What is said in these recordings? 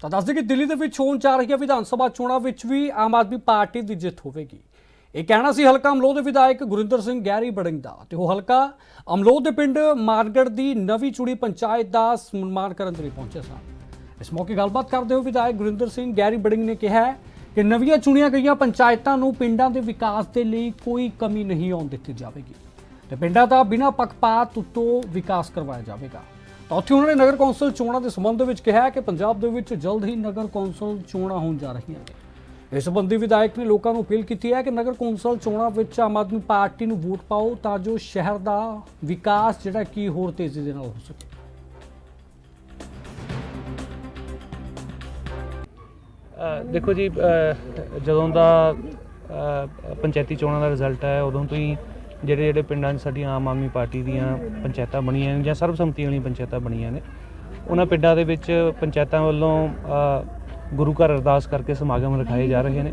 ਤਾਂ ਦੱਸਦੇ ਕਿ ਦਿੱਲੀ ਦੇ ਵਿੱਚ ਹੋਣ ਜਾ ਰਹੀਆਂ ਵਿਧਾਨ ਸਭਾ ਚੋਣਾਂ ਵਿੱਚ ਵੀ ਆਮ ਆਦਮੀ ਪਾਰਟੀ ਦੀ ਜਿੱਤ ਹੋਵੇਗੀ। ਇਹ ਕਹਿਣਾ ਸੀ ਹਲਕਾ ਅਮਲੋਹ ਦੇ ਵਿਧਾਇਕ ਗੁਰਿੰਦਰ ਸਿੰਘ ਗਹਿਰੀ ਬੜਿੰਗ ਦਾ ਤੇ ਉਹ ਹਲਕਾ ਅਮਲੋਹ ਦੇ ਪਿੰਡ ਮਾਰਗੜ ਦੀ ਨਵੀਂ ਚੁਣੀ ਪੰਚਾਇਤ ਦਾ ਸਨਮਾਨ ਕਰਨ ਦੇ ਲਈ ਪਹੁੰਚੇ ਸਨ। ਇਸ ਮੌਕੇ ਗੱਲਬਾਤ ਕਰਦੇ ਹੋਏ ਵਿਧਾਇਕ ਗੁਰਿੰਦਰ ਸਿੰਘ ਗਹਿਰੀ ਬੜਿੰਗ ਨੇ ਕਿਹਾ ਕਿ ਨਵੀਆਂ ਚੁਣੀਆਂ ਗਈਆਂ ਪੰਚਾਇਤਾਂ ਨੂੰ ਪਿੰਡਾਂ ਦੇ ਵਿਕਾਸ ਦੇ ਲਈ ਕੋਈ ਕਮੀ ਨਹੀਂ ਆਉਣ ਦਿੱਤੀ ਜਾਵੇਗੀ ਤੇ ਪਿੰਡਾਂ ਦਾ ਬਿਨਾਂ ਪੱਖਪਾਤ ਉੱਤੋਂ ਵਿਕਾਸ ਕਰਵਾਇਆ ਜਾਵੇਗਾ। ਤਾਂ ਉੱਥੇ ਉਹਨਾਂ ਨੇ ਨਗਰ ਕੌਂਸਲ ਚੋਣਾਂ ਦੇ ਸੰਬੰਧ ਵਿੱਚ ਕਿਹਾ ਕਿ ਪੰਜਾਬ ਦੇ ਵਿੱਚ ਜਲਦ ਹੀ ਨਗਰ ਕੌਂਸਲ ਚੋਣਾਂ ਹੋਣ ਜਾ ਰਹੀਆਂ ਨੇ। ਇਸ ਸੰਬੰਧੀ ਵਿਧਾਇਕ ਨੇ ਲੋਕਾਂ ਨੂੰ ਅਪੀਲ ਕੀਤੀ ਹੈ ਕਿ ਨਗਰ ਕੌਂਸਲ ਚੋਣਾਂ ਵਿੱਚ ਆਮ ਆਦਮੀ ਪਾਰਟੀ ਨੂੰ ਵੋਟ ਪਾਓ ਤਾਂ ਜੋ ਸ਼ਹਿਰ ਦਾ ਵਿਕਾਸ ਜਿਹੜਾ ਕੀ ਹੋਰ ਤੇਜ਼ੀ ਦੇ ਨਾਲ ਹੋ ਸਕੇ। ਦੇਖੋ ਜੀ ਜਦੋਂ ਦਾ ਪੰਚਾਇਤੀ ਚੋਣਾਂ ਦਾ ਰਿਜ਼ਲਟ ਹੈ ਉਦੋਂ ਤੋਂ ਹੀ ਜਿਹੜੇ ਜਿਹੜੇ ਪਿੰਡਾਂ 'ਚ ਸਾਡੀਆਂ ਆਮ ਆਦਮੀ ਪਾਰਟੀ ਦੀਆਂ ਪੰਚਾਇਤਾਂ ਬਣੀਆਂ ਨੇ ਜਾਂ ਸਰਬਸੰਮਤੀ ਵਾਲੀਆਂ ਪੰਚਾਇਤਾਂ ਬਣੀਆਂ ਨੇ, ਉਹਨਾਂ ਪਿੰਡਾਂ ਦੇ ਵਿੱਚ ਪੰਚਾਇਤਾਂ ਵੱਲੋਂ ਗੁਰੂ ਘਰ ਅਰਦਾਸ ਕਰਕੇ ਸਮਾਗਮ ਰਖਾਏ ਜਾ ਰਹੇ ਨੇ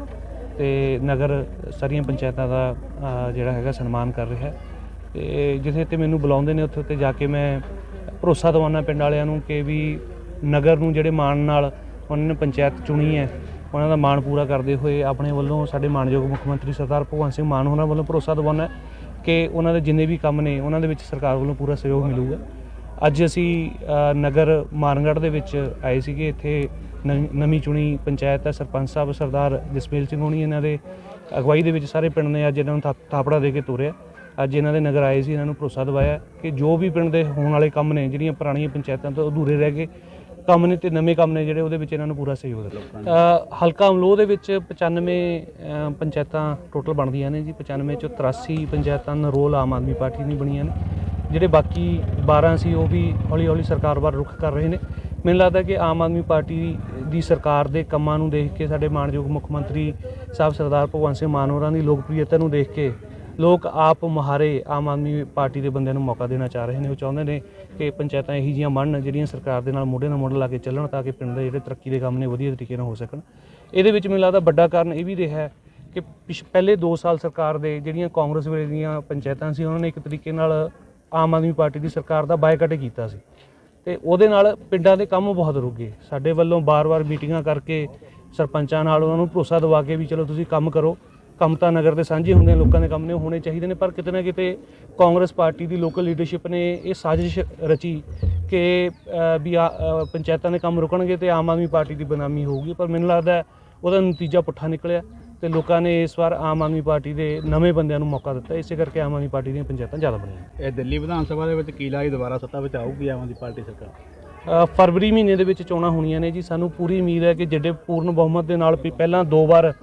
ਤੇ ਨਗਰ ਸਾਰੀਆਂ ਪੰਚਾਇਤਾਂ ਦਾ ਜਿਹੜਾ ਹੈਗਾ ਸਨਮਾਨ ਕਰ ਰਿਹਾ। ਹੈ ਤੇ ਜਿੱਥੇ ਤੇ ਮੈਨੂੰ ਬੁਲਾਉਂਦੇ ਨੇ, ਉੱਥੇ ਉੱਤੇ ਜਾ ਕੇ ਮੈਂ ਭਰੋਸਾ ਦਿਵਾਉਣਾ ਪਿੰਡ ਵਾਲਿਆਂ ਨੂੰ ਕਿ ਵੀ ਨਗਰ ਨੂੰ ਜਿਹੜੇ ਮਾਣ ਨਾਲ ਉਹਨਾਂ ਨੇ ਪੰਚਾਇਤ ਚੁਣੀ ਹੈ, ਉਹਨਾਂ ਦਾ ਮਾਣ ਪੂਰਾ ਕਰਦੇ ਹੋਏ ਆਪਣੇ ਵੱਲੋਂ ਸਾਡੇ ਮਾਣਯੋਗ ਮੁੱਖ ਮੰਤਰੀ ਸਰਦਾਰ ਭਗਵੰਤ ਸਿੰਘ ਮਾਨ ਹੋਰਾਂ ਵੱਲੋਂ ਭਰੋਸਾ ਦਿਵਾਉਣਾ ਕਿ ਉਹਨਾਂ ਦੇ ਜਿੰਨੇ ਵੀ ਕੰਮ ਨੇ, ਉਹਨਾਂ ਦੇ ਵਿੱਚ ਸਰਕਾਰ ਵੱਲੋਂ ਪੂਰਾ ਸਹਿਯੋਗ ਮਿਲੂਗਾ। ਅੱਜ ਅਸੀਂ ਨਗਰ ਮਾਨਗੜ੍ਹ ਦੇ ਵਿੱਚ ਆਏ ਸੀਗੇ। ਇੱਥੇ ਨਵੀਂ- ਨਵੀਂ ਚੁਣੀ ਪੰਚਾਇਤ ਹੈ, ਸਰਪੰਚ ਸਾਹਿਬ, ਸਰਦਾਰ ਜਸਪੀਲ ਸਿੰਘ ਹੋਣੀ ਇਹਨਾਂ ਦੇ ਅਗਵਾਈ ਦੇ ਵਿੱਚ ਸਾਰੇ ਪਿੰਡ ਨੇ ਅੱਜ ਇਹਨਾਂ ਨੂੰ ਥਾ- ਥਾਪੜਾ ਦੇ ਕੇ ਤੋਰਿਆ। ਅੱਜ ਇਹਨਾਂ ਦੇ ਨਗਰ ਆਏ ਸੀ, ਇਹਨਾਂ ਨੂੰ ਭਰੋਸਾ ਦਿਵਾਇਆ ਕਿ ਜੋ ਵੀ ਪਿੰਡ ਦੇ ਹੋਣ ਵਾਲੇ ਕੰਮ ਨੇ, ਜਿਹੜੀਆਂ ਪੁਰਾਣੀਆਂ ਪੰਚਾਇਤਾਂ ਤੋਂ ਅਧੂਰੇ ਰਹਿ ਗਏ ਕੰਮ ਨੇ ਤੇ ਨਵੇਂ ਕੰਮ ਨੇ ਜਿਹੜੇ ਉਹਦੇ ਵਿੱਚ ਇਹਨਾਂ ਨੂੰ ਪੂਰਾ ਸਹਿਯੋਗ ਦਿੱਤਾ। ਹਲਕਾ ਅਮਲੋਹ ਦੇ ਵਿੱਚ 95 ਪੰਚਾਇਤਾਂ ਟੋਟਲ ਬਣਦੀਆਂ ਨੇ ਜੀ। 95 ਚੋਂ 83 ਪੰਚਾਇਤਾਂ ਨਰੋਲ ਆਮ ਆਦਮੀ ਪਾਰਟੀ ਦੀ ਬਣੀਆਂ ਨੇ। ਜਿਹੜੇ ਬਾਕੀ 12 ਸੀ, ਉਹ ਵੀ ਹੌਲੀ ਹੌਲੀ ਸਰਕਾਰ ਵੱਲ ਰੁਖ ਕਰ ਰਹੇ ਨੇ। ਮੈਨੂੰ ਲੱਗਦਾ ਕਿ ਆਮ ਆਦਮੀ ਪਾਰਟੀ ਦੀ ਸਰਕਾਰ ਦੇ ਕੰਮਾਂ ਨੂੰ ਦੇਖ ਕੇ ਸਾਡੇ ਮਾਣਯੋਗ ਮੁੱਖ ਮੰਤਰੀ ਸਾਹਿਬ ਸਰਦਾਰ ਭਗਵੰਤ ਸਿੰਘ ਮਾਨ ਹੋਰਾਂ ਦੀ ਲੋਕਪ੍ਰਿਯਤਾ ਨੂੰ ਦੇਖ ਕੇ ਲੋਕ ਆਪ ਮੁਹਾਰੇ ਆਮ ਆਦਮੀ ਪਾਰਟੀ ਦੇ ਬੰਦਿਆਂ ਨੂੰ ਮੌਕਾ ਦੇਣਾ ਚਾਹ ਰਹੇ ਨੇ। ਉਹ ਚਾਹੁੰਦੇ ਨੇ ਕਿ ਪੰਚਾਇਤਾਂ ਇਹੀ ਜੀਆਂ ਬਣਨ, ਜਿਹੜੀਆਂ ਸਰਕਾਰ ਦੇ ਨਾਲ ਮੋਢੇ ਨਾਲ ਮੋਢਾ ਲਾ ਕੇ ਚੱਲਣ ਤਾਂ ਕਿ ਪਿੰਡ ਦੇ ਜਿਹੜੇ ਤਰੱਕੀ ਦੇ ਕੰਮ ਨੇ ਵਧੀਆ ਤਰੀਕੇ ਨਾਲ ਹੋ ਸਕਣ। ਇਹਦੇ ਵਿੱਚ ਮੈਨੂੰ ਲੱਗਦਾ ਵੱਡਾ ਕਾਰਨ ਇਹ ਵੀ ਰਿਹਾ ਕਿ ਪਿਛ- ਪਹਿਲੇ 2 ਸਾਲ ਸਰਕਾਰ ਦੇ ਜਿਹੜੀਆਂ ਕਾਂਗਰਸ ਵੇਲੇ ਦੀਆਂ ਪੰਚਾਇਤਾਂ ਸੀ, ਉਹਨਾਂ ਨੇ ਇੱਕ ਤਰੀਕੇ ਨਾਲ ਆਮ ਆਦਮੀ ਪਾਰਟੀ ਦੀ ਸਰਕਾਰ ਦਾ ਬਾਈਕਾਟ ਕੀਤਾ ਸੀ। ਤੇ ਉਹਦੇ ਨਾਲ ਪਿੰਡਾਂ ਦੇ ਕੰਮ ਬਹੁਤ ਰੁਕ ਗਏ। ਸਾਡੇ ਵੱਲੋਂ ਬਾਰ-ਬਾਰ ਮੀਟਿੰਗਾਂ ਕਰਕੇ ਸਰਪੰਚਾਂ ਨਾਲ ਉਹਨਾਂ ਨੂੰ ਭਰੋਸਾ ਦਿਵਾ ਕੇ ਵੀ ਚਲੋ ਤੁਸੀਂ ਕੰਮ ਕਰੋ। ਕੰਮ ਤਾਂ ਨਗਰ ਦੇ ਸਾਂਝੇ ਹੁੰਦੇ ਨੇ ਲੋਕਾਂ ਦੇ ਕੰਮ ਨੇ ਉਹ ਹੋਣੇ ਚਾਹੀਦੇ ਨੇ ਪਰ ਕਿਤੇ ਨਾ ਕਿਤੇ ਕਾਂਗਰਸ ਪਾਰਟੀ ਦੀ ਲੋਕਲ ਲੀਡਰਸ਼ਿਪ ਨੇ ਇਹ ਸਾਜ਼ਿਸ਼ ਰਚੀ ਕਿ ਵੀ ਆ- ਪੰਚਾਇਤਾਂ ਦੇ ਕੰਮ ਰੁਕਣਗੇ ਤੇ ਆਮ ਆਦਮੀ ਪਾਰਟੀ ਦੀ ਬਨਾਮੀ ਹੋਊਗੀ। ਪਰ ਮੈਨੂੰ ਲੱਗਦਾ ਉਹਦਾ ਨਤੀਜਾ ਪੁੱਠਾ ਨਿਕਲਿਆ ਤੇ ਲੋਕਾਂ ਨੇ ਇਸ ਵਾਰ ਆਮ ਆਦਮੀ ਪਾਰਟੀ ਦੇ ਨਵੇਂ ਬੰਦਿਆਂ ਨੂੰ ਮੌਕਾ ਦਿੱਤਾ। ਇਸੇ ਕਰਕੇ ਆਮ ਆਦਮੀ ਪਾਰਟੀ ਦੀਆਂ ਪੰਚਾਇਤਾਂ ਜ਼ਿਆਦਾ ਬਣੀਆਂ ਇਹ ਦਿੱਲੀ ਵਿਧਾਨ ਸਭਾ ਦੇ ਵਿੱਚ ਕੀ ਲਾਈ ਦੁਬਾਰਾ ਸੱਤਾ ਵਿੱਚ ਆਊਗੀ ਆਮ ਆਦਮੀ ਪਾਰਟੀ ਸਰਕਾਰ? ਫਰਵਰੀ ਮਹੀਨੇ ਦੇ ਵਿੱਚ ਚੋਣਾਂ ਹੋਣੀਆਂ ਨੇ ਜੀ। ਸਾਨੂੰ ਪੂਰੀ ਉਮੀਦ ਹੈ ਕਿ ਜਿਹੜੇ ਪੂਰਨ ਬਹੁਮਤ ਦੇ ਨਾਲ ਪਹਿਲਾਂ ਦੋ ਵਾਰ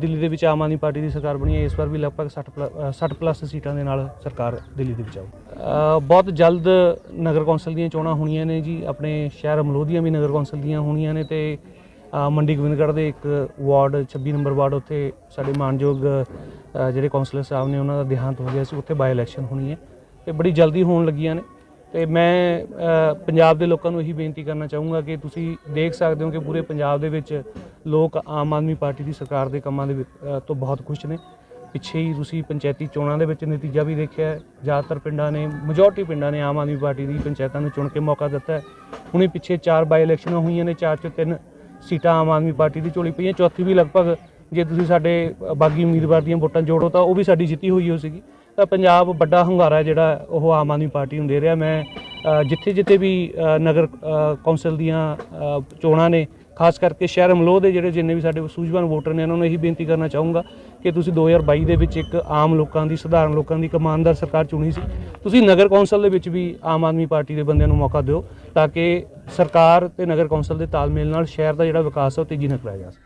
ਦਿੱਲੀ ਦੇ ਵਿੱਚ ਆਮ ਆਦਮੀ ਪਾਰਟੀ ਦੀ ਸਰਕਾਰ ਬਣੀ ਹੈ ਇਸ ਵਾਰ ਵੀ ਲਗਭਗ 60 ਪਲ- ਅ, 60 ਪਲੱਸ ਸੀਟਾਂ ਦੇ ਨਾਲ ਸਰਕਾਰ ਦਿੱਲੀ ਦੇ ਵਿੱਚ ਆਊ। ਬਹੁਤ ਜਲਦ ਨਗਰ ਕੌਂਸਲ ਦੀਆਂ ਚੋਣਾਂ ਹੋਣੀਆਂ ਨੇ ਜੀ ਆਪਣੇ ਸ਼ਹਿਰ ਅਮਲੋਹ ਦੀਆਂ ਵੀ ਨਗਰ ਕੌਂਸਲ ਦੀਆਂ ਹੋਣੀਆਂ ਨੇ ਤੇ ਮੰਡੀ ਗੋਬਿੰਦਗੜ੍ਹ ਦੇ ਇੱਕ ਵਾਰਡ 26 ਨੰਬਰ ਵਾਰਡ ਉੱਥੇ ਸਾਡੇ ਮਾਨਯੋਗ ਜਿਹੜੇ ਕੌਂਸਲਰ ਸਾਹਿਬ ਨੇ ਉਹਨਾਂ ਦਾ ਦੇਹਾਂਤ ਹੋ ਗਿਆ ਸੀ ਉੱਥੇ ਬਾਈ ਇਲੈਕਸ਼ਨ ਹੋਣੀ ਹੈ ਤੇ ਬੜੀ ਜਲਦੀ ਹੋਣ ਲੱਗੀਆਂ ਨੇ। ਤੇ ਮੈਂ ਪੰਜਾਬ ਦੇ ਲੋਕਾਂ ਨੂੰ ਇਹੀ ਬੇਨਤੀ ਕਰਨਾ ਚਾਹੂੰਗਾ ਕਿ ਤੁਸੀਂ ਦੇਖ ਸਕਦੇ ਹੋ ਕਿ ਪੂਰੇ ਪੰਜਾਬ ਦੇ ਵਿੱਚ ਲੋਕ ਆਮ ਆਦਮੀ ਪਾਰਟੀ ਦੀ ਸਰਕਾਰ ਦੇ ਕੰਮਾਂ ਦੇ ਵਿੱਚ, ਤੋਂ ਬਹੁਤ ਖੁਸ਼ ਨੇ। ਪਿੱਛੇ ਹੀ ਤੁਸੀਂ ਪੰਚਾਇਤੀ ਚੋਣਾਂ ਦੇ ਵਿੱਚ ਨਤੀਜਾ ਵੀ ਦੇਖਿਆ ਜ਼ਿਆਦਾਤਰ ਪਿੰਡਾਂ ਨੇ ਮੈਜੋਰਟੀ ਪਿੰਡਾਂ ਨੇ ਆਮ ਆਦਮੀ ਪਾਰਟੀ ਦੀ ਪੰਚਾਇਤਾਂ ਨੂੰ ਚੁਣ ਕੇ ਮੌਕਾ ਦਿੱਤਾ ਹੁਣੇ ਪਿੱਛੇ ਚਾਰ ਬਾਈ ਇਲੈਕਸ਼ਨਾਂ ਹੋਈਆਂ ਨੇ ਚਾਰ ਚੋਂ ਤਿੰਨ ਸੀਟਾਂ ਆਮ ਆਦਮੀ ਪਾਰਟੀ ਦੀ ਝੋਲੀ ਪਈਆਂ। ਚੌਥੀ ਵੀ ਲਗਭਗ ਜੇ ਤੁਸੀਂ ਸਾਡੇ ਬਾਗੀ ਉਮੀਦਵਾਰ ਦੀਆਂ ਵੋਟਾਂ ਜੋੜੋ ਤਾਂ ਉਹ ਵੀ ਸਾਡੀ ਜਿੱਤੀ ਹੋਈ ਹੋ ਸੀਗੀ। ਤਾਂ ਪੰਜਾਬ ਵੱਡਾ ਹੰਗਾਰਾ ਹੈ ਜਿਹੜਾ ਉਹ ਆਮ ਆਦਮੀ ਪਾਰਟੀ ਨੂੰ ਦੇ ਰਿਹਾ। ਮੈਂ ਜਿੱਥੇ ਜਿੱਥੇ ਵੀ ਨਗਰ ਕੌਂਸਲ ਦੀਆਂ ਚੋਣਾਂ ਨੇ, ਖਾਸ ਕਰਕੇ ਸ਼ਹਿਰ ਅਮਲੋਹ ਦੇ ਜਿਹੜੇ ਜਿੰਨੇ ਵੀ ਸਾਡੇ ਸੂਝਵਾਨ ਵੋਟਰ ਨੇ ਉਹਨਾਂ ਨੂੰ ਇਹੀ ਬੇਨਤੀ ਕਰਨਾ ਚਾਹੂੰਗਾ ਕਿ ਤੁਸੀਂ 2022 ਦੇ ਵਿੱਚ ਇੱਕ ਆਮ ਲੋਕਾਂ ਦੀ, ਸਧਾਰਨ ਲੋਕਾਂ ਦੀ ਕਮਾਨਦਾਰ ਸਰਕਾਰ ਚੁਣੀ ਸੀ। ਤੁਸੀਂ ਨਗਰ ਕੌਂਸਲ ਦੇ ਵਿੱਚ ਵੀ ਆਮ ਆਦਮੀ ਪਾਰਟੀ ਦੇ ਬੰਦਿਆਂ ਨੂੰ ਮੌਕਾ ਦਿਓ ਤਾਂ ਕਿ ਸਰਕਾਰ ਤੇ ਨਗਰ ਕੌਂਸਲ ਦੇ ਤਾਲਮੇਲ ਨਾਲ ਸ਼ਹਿਰ ਦਾ ਜਿਹੜਾ ਵਿਕਾਸ ਹੈ ਉਹ ਤੇਜ਼ੀ ਨਾਲ ਕਰਾਇਆ ਜਾ ਸਕੇ।